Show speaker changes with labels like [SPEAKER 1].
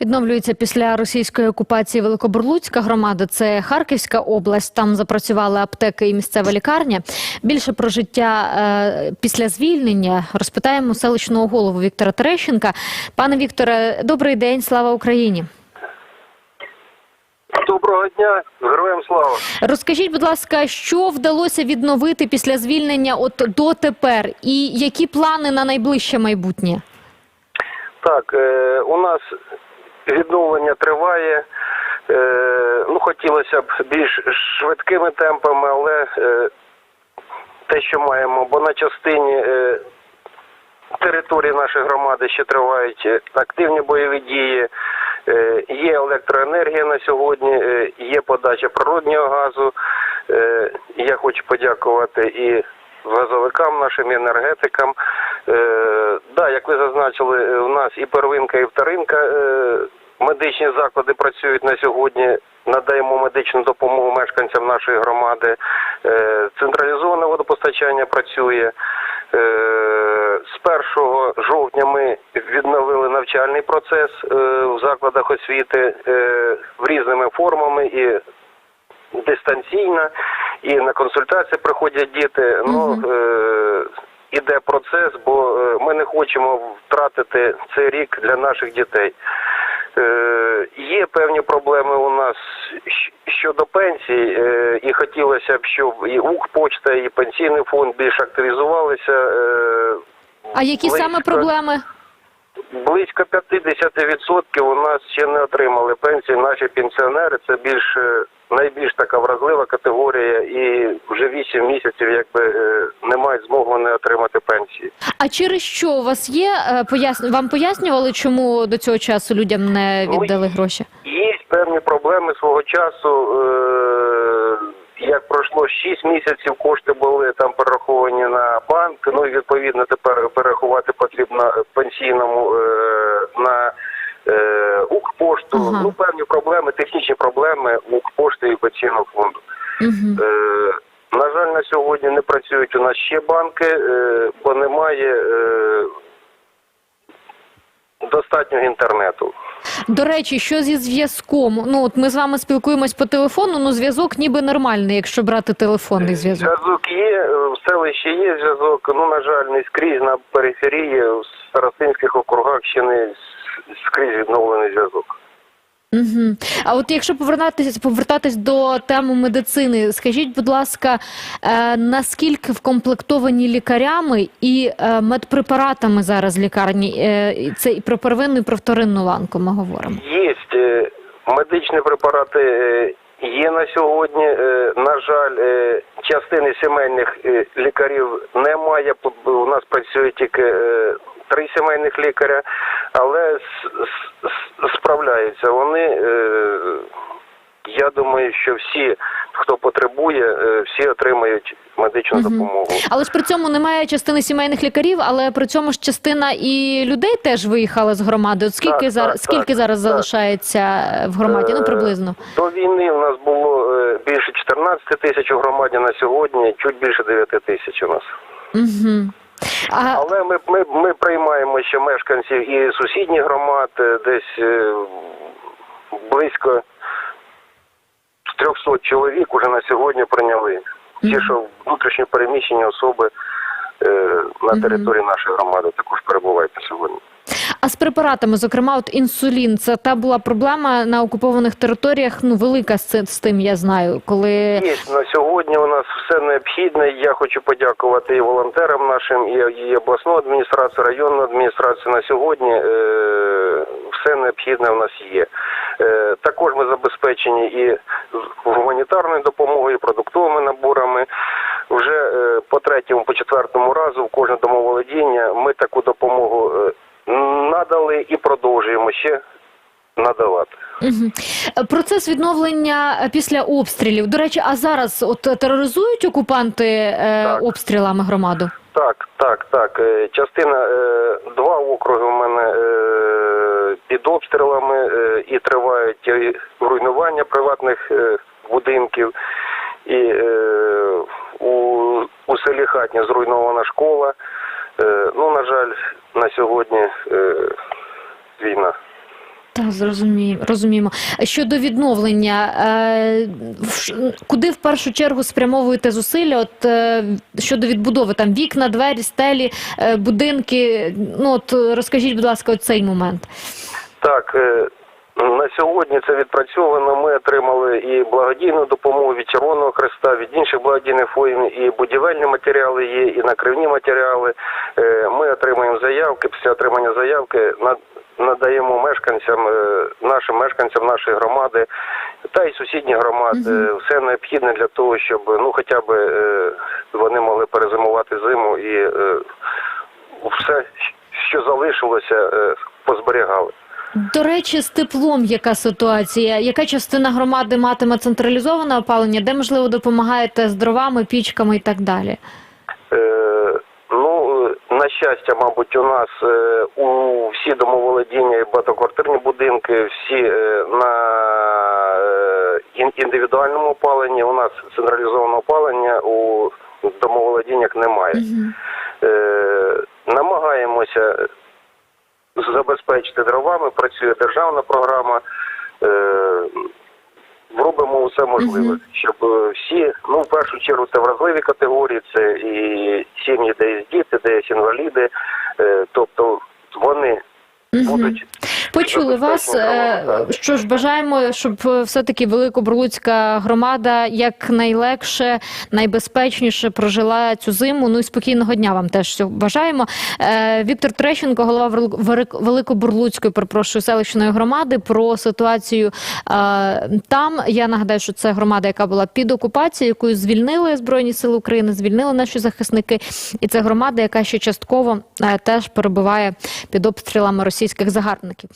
[SPEAKER 1] Відновлюється після російської окупації Великобурлуцька громада. Це Харківська область. Там запрацювали аптеки і місцева лікарня. Більше про життя е, після звільнення розпитаємо селищного голову Віктора Терещенка. Пане Вікторе, добрий день, слава Україні.
[SPEAKER 2] Доброго дня, героям слава.
[SPEAKER 1] Розкажіть, будь ласка, що вдалося відновити після звільнення от дотепер, і які плани на найближче майбутнє?
[SPEAKER 2] Так, е, у нас відновлення триває. Е, ну, хотілося б більш швидкими темпами, але е, те, що маємо, бо на частині е, території нашої громади ще тривають активні бойові дії. Є електроенергія на сьогодні, є подача природнього газу. Я хочу подякувати і газовикам, нашим і енергетикам. Да, як ви зазначили, у нас і первинка, і вторинка медичні заклади працюють на сьогодні. Надаємо медичну допомогу мешканцям нашої громади. Е, Централізоване водопостачання працює. Е, З 1 жовтня ми відновили навчальний процес е, в закладах освіти в різними формами і дистанційно, і на консультації приходять діти. Ну іде процес, бо ми не хочемо втратити цей рік для наших дітей. Е, Є певні проблеми у нас щодо пенсій, е, і хотілося б, щоб і Укрпочта, і пенсійний фонд більш активізувалися. е,
[SPEAKER 1] А які саме проблеми?
[SPEAKER 2] Близько 50% у нас ще не отримали пенсії. Наші пенсіонери це більш е, найбільш така вразлива категорія, і вже 8 місяців якби е, не мають змоги не отримати пенсії.
[SPEAKER 1] А через що у вас є е, поясню? Вам пояснювали, чому до цього часу людям не
[SPEAKER 2] Ну,
[SPEAKER 1] віддали гроші?
[SPEAKER 2] Є певні проблеми свого часу. Е- як пройшло 6 місяців, кошти були там перераховані на банк. Ну і відповідно тепер перерахувати потрібно пенсійному е- на е- Укрпошту.
[SPEAKER 1] Ага.
[SPEAKER 2] Ну певні проблеми, технічні проблеми Укрпошти і пенсійного фонду.
[SPEAKER 1] Угу.
[SPEAKER 2] Е, на жаль, на сьогодні не працюють у нас ще банки, е, бо немає е, достатнього інтернету.
[SPEAKER 1] До речі, що зі зв'язком? Ну от ми з вами спілкуємось по телефону. Ну зв'язок ніби нормальний, якщо брати телефонний зв'язок.
[SPEAKER 2] Зв'язок є, е, в селищі є зв'язок, ну, на жаль, не скрізь на периферії, в Сарасинських округах ще не скрізь відновлений зв'язок.
[SPEAKER 1] Угу. А от якщо повертатись, повертатись до теми медицини, скажіть, будь ласка, е, наскільки вкомплектовані лікарями і е, медпрепаратами зараз лікарні? Е, це і про первинну, і про вторинну ланку ми говоримо.
[SPEAKER 2] Є е, медичні препарати е, є на сьогодні. Е, На жаль, е, частини сімейних лікарів немає. У нас працює тільки три сімейних лікаря, але справляються вони. е, Я думаю, що всі, хто потребує, е, всі отримають медичну
[SPEAKER 1] Мгм.
[SPEAKER 2] допомогу.
[SPEAKER 1] Але ж при цьому немає частини сімейних лікарів, але при цьому ж частина і людей теж виїхала з громади. От скільки
[SPEAKER 2] Так,
[SPEAKER 1] зараз
[SPEAKER 2] так,
[SPEAKER 1] скільки
[SPEAKER 2] так,
[SPEAKER 1] зараз
[SPEAKER 2] так.
[SPEAKER 1] залишається в громаді? Ну
[SPEAKER 2] Е,
[SPEAKER 1] приблизно.
[SPEAKER 2] До війни у нас було більше 14 тисяч у громаді, на сьогодні чуть більше 9 тисяч у нас.
[SPEAKER 1] Угу. А,
[SPEAKER 2] Але ми, ми, ми приймаємо ще мешканців і сусідніх громад, десь е, близько 300 чоловік уже на сьогодні прийняли. Ті, що внутрішньо переміщені особи е, на території нашої громади також перебувають на сьогодні.
[SPEAKER 1] А з препаратами, зокрема, от інсулін, це та була проблема на окупованих територіях. Ну велика з, з тим, я знаю, коли
[SPEAKER 2] Є на сьогодні у нас все необхідне. Я хочу подякувати і волонтерам нашим, і, і обласну адміністрацію, районну адміністрацію. На сьогодні е, все необхідне у нас є. Е, також ми забезпечені і гуманітарною допомогою, і продуктовими наборами. Вже е, по третьому, по четвертому разу в кожне домоволодіння ми таку допомогу і продовжуємо ще надавати.
[SPEAKER 1] Е, процес відновлення після обстрілів. До речі, а зараз от тероризують окупанти е, обстрілами громаду?
[SPEAKER 2] Так, так, так. Е, Частина е, два округи у мене е, під обстрілами е, і тривають руйнування приватних е, будинків. І е, у, у селі Хатня зруйнована школа. Е, ну, на жаль, на сьогодні е, війна.
[SPEAKER 1] Так, зрозуміємо, розуміємо. Щодо відновлення, е, куди в першу чергу спрямовуєте зусилля? От е, щодо відбудови там вікна, двері, стелі, е, будинки. Ну от розкажіть, будь ласка, цей момент.
[SPEAKER 2] Так, на сьогодні це відпрацьовано. Ми отримали і благодійну допомогу від Червоного Хреста, від інших благодійних фондів, і будівельні матеріали є, і накривні матеріали. Ми отримуємо заявки. Після отримання заявки надаємо мешканцям, е, нашим мешканцям нашої громади та й сусідні громади все необхідне для того, щоб ну хоча б е, вони могли перезимувати зиму і е, все, що залишилося, позберігали.
[SPEAKER 1] До речі, з теплом яка ситуація? Яка частина громади матиме централізоване опалення? Де можливо допомагаєте з дровами, пічками і так далі?
[SPEAKER 2] Щастя, мабуть, у нас е, у всі домоволодіння і багатоквартирні будинки, всі е, на е, індивідуальному опаленні. У нас централізованого опалення у домоволодіннях немає. Е, намагаємося забезпечити дровами, працює державна програма. Робимо все можливе, щоб е, всі, ну в першу чергу, це вразливі категорії, це і сім'ї, де є діти, де є інваліди, е, тобто вони Будуть
[SPEAKER 1] Почули вас. Е, Що ж, бажаємо, щоб е, все-таки Великобурлуцька громада якнайлегше, найбезпечніше прожила цю зиму. Ну і спокійного дня вам теж всього бажаємо. Е, Віктор Трещенко, голова Великобурлуцької, перепрошую, селищної громади, про ситуацію е, там. Я нагадаю, що це громада, яка була під окупацією, яку звільнили Збройні Сили України, звільнили наші захисники. І це громада, яка ще частково теж перебуває під обстрілами російських загарбників.